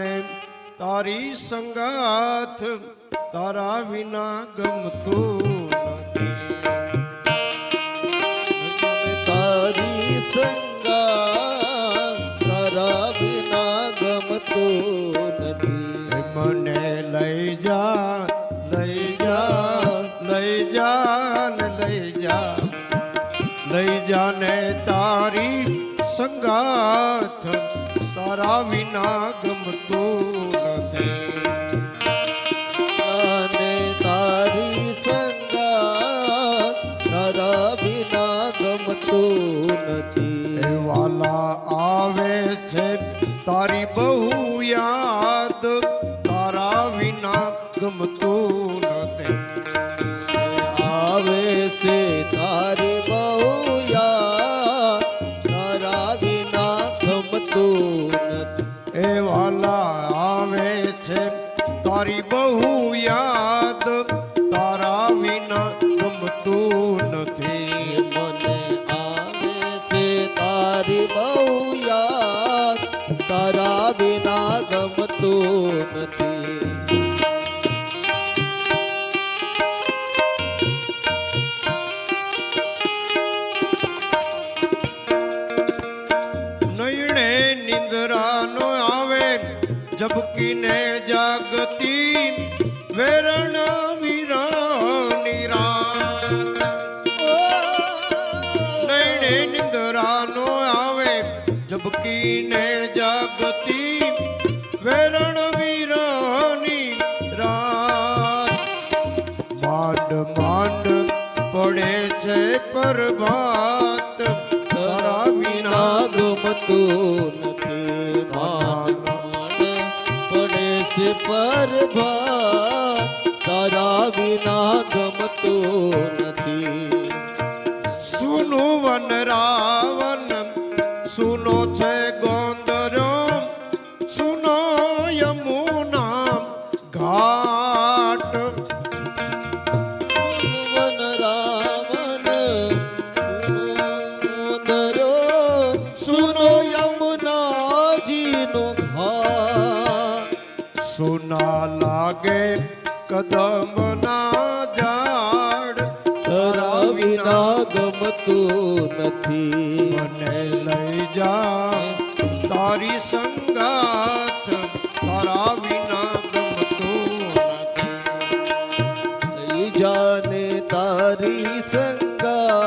મને જાને તારી સંગાથ તારા વિના ગમતું. તારી સંગા તારા વિના ગમતું નથી મને લઈ જા લઈ જા લઈ જા લઈ જા લઈ જા તારી સંગાથ તારા વિના ગમતું નથી. તારી સંગા તારા વિના ગમતું નથી. વાલા આવે છે તારી બહુ યાદ તારા વિના ગમતું નથી. આવે છે તારી આવે છે. તારી બહુ યાદ ઝબકીને જાગતી વેરણ વીરાની રાણે નયણે આવે ઝબકીને જાગતી વેરણ વીરાની રાત. માંડ માંડ પડે છે પરભાત. તારા વિના ગમતું નથી પડે છે પરભા તારા વિના ગમતું નથી. સુનો વન રાવન કદમના ઝાડ તારા વિના ગમતું નથી મને લઈ જા તારી સંગાથ તારા વિના ગમતું નથી લઈ જાને તારી સંગા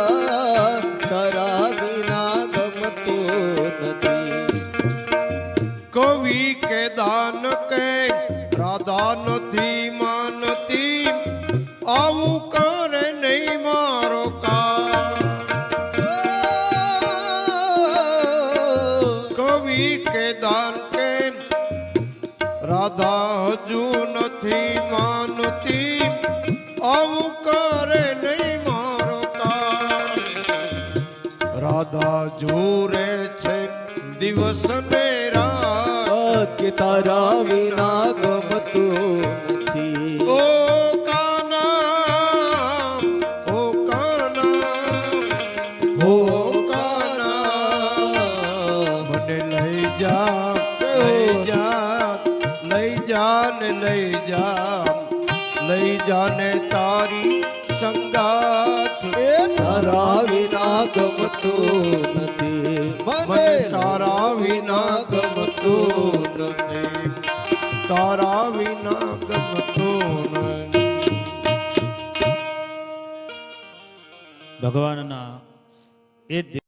તારા વિના ગમતું નથી કવિ કે દાન કે રાધા નથી માનતી આવું કરે નહીં મારો કા કવિ કે દાન કે રાધા હજુ નથી માનતી આવું કરે નહીં મારો કા રાધા જોરે છે દિવસ ને રાત કે તારા વિના ગમતું નથી ઓ લઈ જા લઈ જા લઈ જા ને લઈ જા લઈ જા ને તારી સંગાથ એ તારા વિના ગમતું નથી. મને તારા વિના ગમતું નથી. તારા વિના ગમતું નથી. ભગવાનના એ